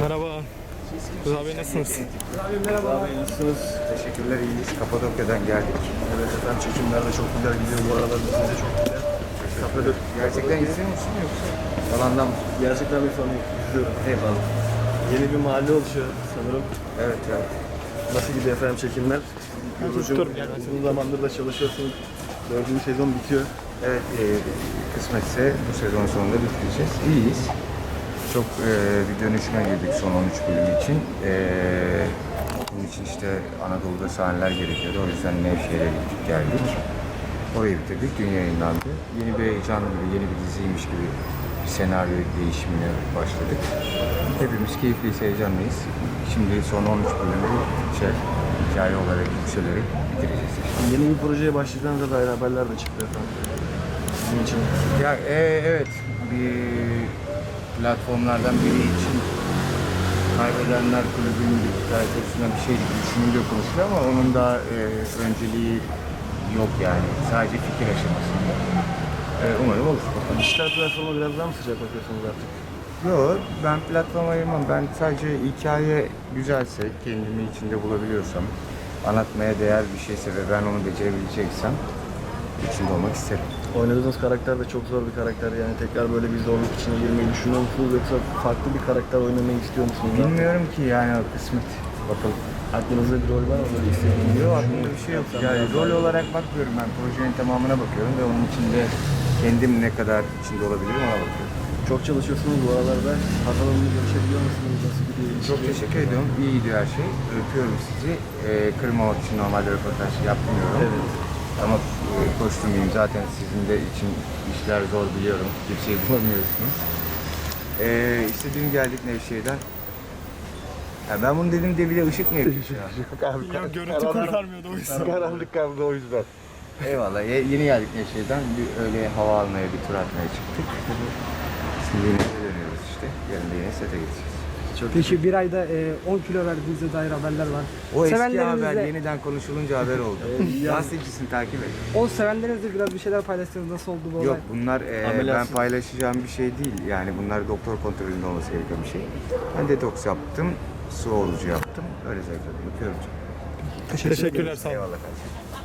Merhaba. Rıza Bey nasılsınız? Abi nasılsınız? Teşekkürler iyiyiz. Kapadokya'dan geldik. Evet efendim çekimler de çok güzel gidiyor bu aralar bizim de çok güzel. Kafede Gerçekten izliyor musun yoksa yalandan mı? gerçekten bir fanı izliyorum. Eyvallah. Yeni bir mahalle oluşuyor sanırım. Evet evet. Nasıl gidiyor efendim çekimler? Yorucu. tutuyorum, gel ben Uzun zamandır da çalışıyorsunuz. Dördüncü sezon bitiyor. Evet e, kısmetse bu sezon sonunda bitireceğiz. İyiyiz. Çok e, bir dönüşüme girdik son 13 bölüm için. E, bunun için işte Anadolu'da sahneler gerekiyordu. O yüzden Nevşehir'e gittik geldik. Orayı bitirdik. Dün yayınlandı. Yeni bir heyecan gibi, yeni bir diziymiş gibi bir senaryo değişimine başladık. Hepimiz keyifliyiz, heyecanlıyız. Şimdi son 13 bölümü şey, hikaye olarak yükselerek bitireceğiz. Yeni bir projeye başlayacağınıza dair haberler de çıktı efendim. Sizin için. Ya e, evet bir platformlardan biri için kaybedenler kulübünün bir üstüne bir şey düşünülüyor konuşuluyor ama onun da e, önceliği yok yani. Sadece fikir aşamasında. E, umarım olur. Bakalım. Dijital platforma biraz daha mı sıcak bakıyorsunuz artık? Yok ben platform ayırmam. Ben sadece hikaye güzelse, kendimi içinde bulabiliyorsam, anlatmaya değer bir şeyse ve ben onu becerebileceksem içinde olmak isterim. Oynadığınız karakter de çok zor bir karakter yani tekrar böyle bir zorluk içine girmeyi düşünüyor musunuz yoksa farklı bir karakter oynamayı istiyor musunuz? Bilmiyorum ki yani o kısmet. Bakalım. Aklınızda bir rol var mı böyle istediğiniz? Yok aklımda bir şey yok. Yani rol olarak bakmıyorum ben. Projenin tamamına bakıyorum ve onun içinde kendim ne kadar içinde olabilirim ona bakıyorum. Çok çalışıyorsunuz bu aralarda. Hazal Hanım'la görüşebiliyor musunuz? Nasıl gidiyor? Çok teşekkür ediyorum. İyi gidiyor her şey. Öpüyorum sizi. Ee, kırmamak için normalde röportaj yapmıyorum. Evet. Ama e, koşturmayayım. Zaten sizin de için işler zor biliyorum. Kimseyi bulamıyorsunuz. Ee, işte dün geldik Nevşehir'den. Ya ben bunu dedim de bile ışık mı yakıyor? Yok abi. Ya görüntü kurtarmıyordu o yüzden. Karanlık kaldı o yüzden. Eyvallah. Ye- yeni geldik Nevşehir'den. Bir öyle hava almaya, bir tur atmaya çıktık. Şimdi yine dönüyoruz işte. Yarın da yine sete gideceğiz. Çok Peki bir ayda e, 10 kilo verdiğinize dair haberler var. O eski Sevenlerinizle- haber yeniden konuşulunca haber oldu. Gazetecisin takip et. O sevenlerinizle biraz bir şeyler paylaştınız. Nasıl oldu bu olay? Yok bunlar e, ben paylaşacağım bir şey değil. Yani bunlar doktor kontrolünde olması gereken bir şey. Ben detoks yaptım. Su orucu yaptım. Öyle zevkledim. Öpüyorum. canım. Teşekkürler sağ olun. Eyvallah kardeşim.